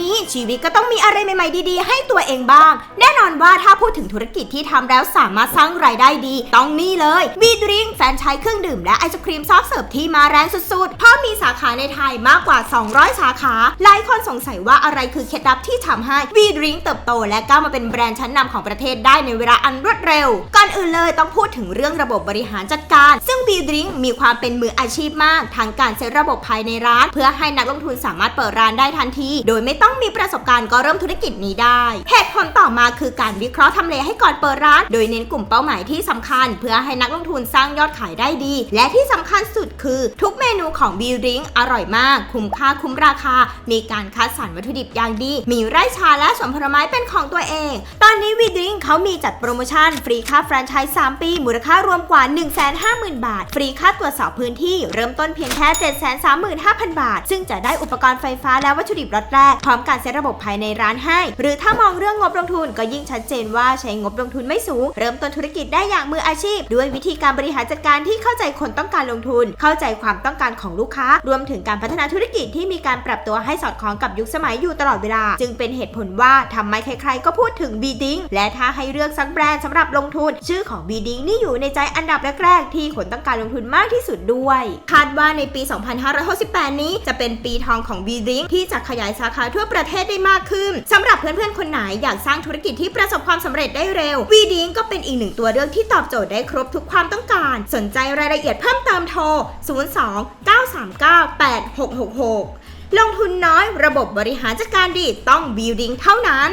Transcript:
นี้ชีวิตก็ต้องมีอะไรใหม่ๆดีๆ ให้ตัวเองบ้าง แน่นอนว่าถ้าพูดถึงธุรกิจที่ทำแล้วสามารถสร้างรายได้ดี ต้องนี่เลยวีดริงแฟนไชส์เครื่องดื่มและไอศครีมซอฟเสิร์ฟที่มาแรงสุดๆ เพราะมีสาขาในไทยมากกว่า 200 สาขา หลายคนสงสัยว่าอะไรคือเคล็ดลับที่ทำให้วีดริงเติบโต และก้าวมาเป็นแบรนด์ชั้นนำของประเทศได้ในเวลาอันรวดเร็ว ก่อนอื่นเลยต้องพูดถึงเรื่องระบบบริหารจัดการ ซึ่งวีดริงมีความเป็นมืออาชีพมากทั้งการเซตระบบภายในร้าน เพื่อให้นักลงทุนสามารถเปิดร้านได้ทันที โดยไม่ต้องมีประสบการณ์ก็เริ่มธุรกิจนี้ได้เหตุผลต่อมาคือการวิเคราะห์ทำเลให้ก่อนเปิดร้าน โดยเน้นกลุ่มเป้าหมายที่สำคัญ เพื่อให้นักลงทุนสร้างยอดขายได้ดี และที่สำคัญสุดคือ ทุกเมนูของบีริงอร่อยมาก คุ้มค่าคุ้มราคา มีการคัดสรรวัตถุดิบอย่างดี มีไร่ชาและสวนผลไม้เป็นของตัวเอง ตอนนี้วีดริงเขามีจัดโปรโมชั่น ฟรีค่าแฟรนไชส์3 ปี มูลค่ารวมกว่า 150,000 บาท ฟรีค่าตรวจสอบพื้นที่เริ่มต้นเพียงแค่ 735,000 บาท ซึ่งจะได้อุปกรณ์ไฟฟ้าและวัตถุดิบรถแรกพร้อมการเซตระบบภายในร้านให้ หรือถ้ามองเรื่องงบลงทุนก็ยิ่งชัดเจนว่าใช้งบลงทุนไม่สูง เริ่มต้นธุรกิจได้อย่างมืออาชีพ ด้วยวิธีการบริหารจัดการที่เข้าใจคนต้องการลงทุน เข้าใจความต้องการของลูกค้า รวมถึงการพัฒนาธุรกิจที่มีการปรับตัวให้สอดคล้องกับยุคสมัยอยู่ตลอดเวลา จึงเป็นเหตุผลว่าทำไมใครๆก็พูดถึงบีดิงและถ้าให้เลือกสักแบรนด์สำหรับลงทุน ชื่อของบีดิงนี่อยู่ในใจอันดับแรกๆที่คนต้องการลงทุนมากที่สุดด้วย คาดว่าในปี 2568 นี้จะเป็นปีทองของบีดิงที่จะขยายสาขาทั่วประเทศได้มากขึ้นสำหรับเพื่อนๆคนไหนอยากสร้างธุรกิจที่ประสบความสำเร็จได้เร็ววีดิงก็เป็นอีกหนึ่งตัวเลือกที่ตอบโจทย์ได้ครบทุกความต้องการ สนใจรายละเอียดเพิ่มเติมโทร 02 939 8666 ลงทุนน้อยระบบบริหารจัดการดีต้องบิวดิ้งเท่านั้น